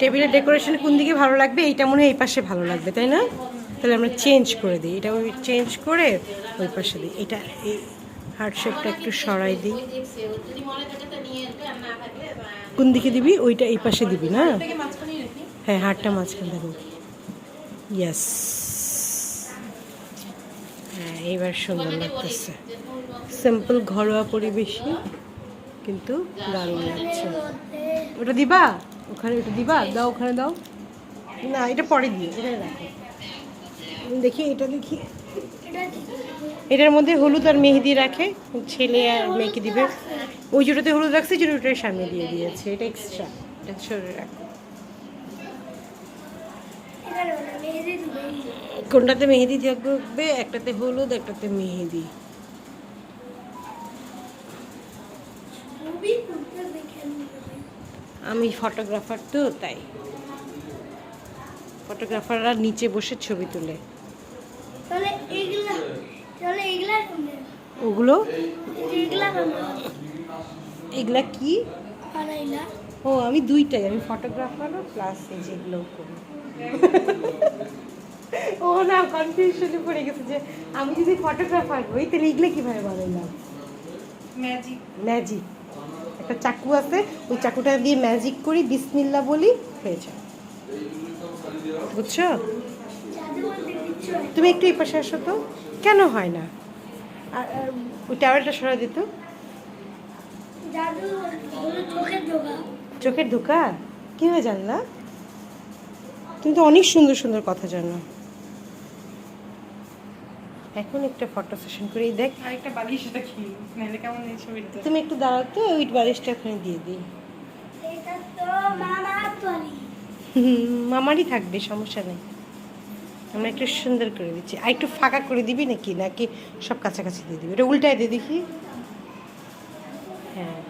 টেবিলের ডেকোরেশন কোন দিকে ভালো লাগবে, এইটা মনে হয় এই পাশে ভালো লাগবে, তাই না? তাহলে আমরা চেঞ্জ করে দিই, এটা ওই চেঞ্জ করে ওই পাশে দিই। এটা এই হার্ট শেপটা একটু সরাই দিই। কোন দিকে দিবি? ওইটা এই পাশে দিবি, না? হ্যাঁ হাড়টা মাঝখানে দেখো ইয়াস হ্যাঁ এইবার সুন্দর লাগতেছে। সিম্পল ঘরোয়া পরিবেশে কিন্তু দারুণ লাগছে। ওটা দিবা? ওখানে ওটা দিবা? দাও ওখানে দাও। না, এটা পরে দিও। দেখি। এটা দেখি। এটার মধ্যে হলুদ আর মেহেদি রাখে। ছেলে আর মেয়েকে দিবে। ওই জুটোতে হলুদ রাখছে যে ওটার সামনে দিয়ে দিয়েছে। এটা এক্সট্রা এটা সরে রাখো। কোনটাতে মেহেদি থাকবে? একটাতে হলুদ, একটাতে মেহেদি। আমি ফটোগ্রাফার তো তাই। ফটোগ্রাফাররা নিচে বসে ছবি তোলে? ওগুলো? এগুলা কি? ও আমি দুইটাই আমি ফটোগ্রাফারও প্লাস এই যেগুলো করি। ও না কনফিউশনে পড়ে গেছে যে আমি যদি ফটোগ্রাফার হই তাহলে এগুলো কীভাবে বানাইলাম? ম্যাজিক ম্যাজিক একটা চাকু আছে, ওই চাকুটা দিয়ে ম্যাজিক করি, বিসমিল্লা বলি, হয়ে যায়। বুঝছ। তুমি একটু এই পাশে আসো তো। কেন হয় না? আর ওই টাওয়ারটা সরা দিত চোখের ধোকা? কীভাবে জানলা? তুমি তো অনেক সুন্দর সুন্দর কথা জানো। এখন একটা ফটো সেশন করেই দেখ। আরেকটা বালিশ এটা কি? নাহলে কেমন এই ছবিটা? তুমি একটু দাঁড়াও তো ওই বালিশটা ওখানে দিয়ে দিই। এটা তো মামা তলি মামারই থাকবে সমস্যা নেই। আমরা একটু সুন্দর করে দিচ্ছি। আর একটু ফাঁকা করে দিবি নাকি? নাকি সব কাছাকাছি দিয়ে দিবি? এটা উল্টায় দিয়ে দেখি। হ্যাঁ।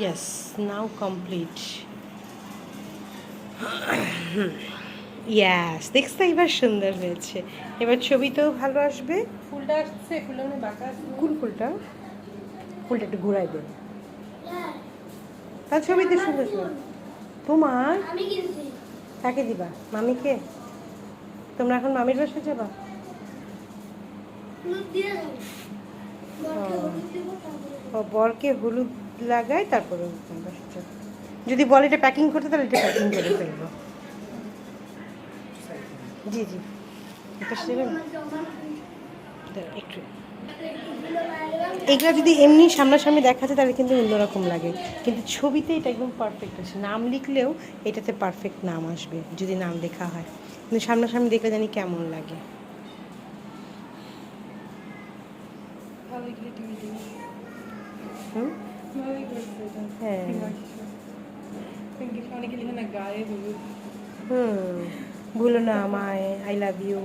ইয়েস নাও কমপ্লিট ইয়াস দেখছ এবার সুন্দর হয়েছে। এবার ছবিতেও ভালো আসবে। ফুলটা আসছে ফুলটা মানে বাঁকা কোন ফুলটা? ফুলটা একটু ঘুরাই দেবে তার ছবিতে সুন্দর সুন্দর তোমার? কাকে দিবা? মামিকে? তোমরা এখন মামির বাসায় যাবা? ও। হলুদ দিব তারপরে ও বরকে হলুদ লাগায় তারপরে তোমার যদি বল এটা প্যাকিং করতে তাহলে এটা প্যাকিং করে ফেলব। জি জি। একটু। এগুলো যদি এমনি সামনাসামনি দেখা যায় তাহলে কিন্তু অন্যরকম লাগে। কিন্তু ছবিতে এটা একদম পারফেক্ট আছে। নাম লিখলেও এটাতে পারফেক্ট নাম আসবে যদি নাম লেখা হয়। কিন্তু সামনাসামনি দেখলে জানি কেমন লাগে। হ্যাঁ। হুম। ভুলো না আমায় আই লাভ ইউ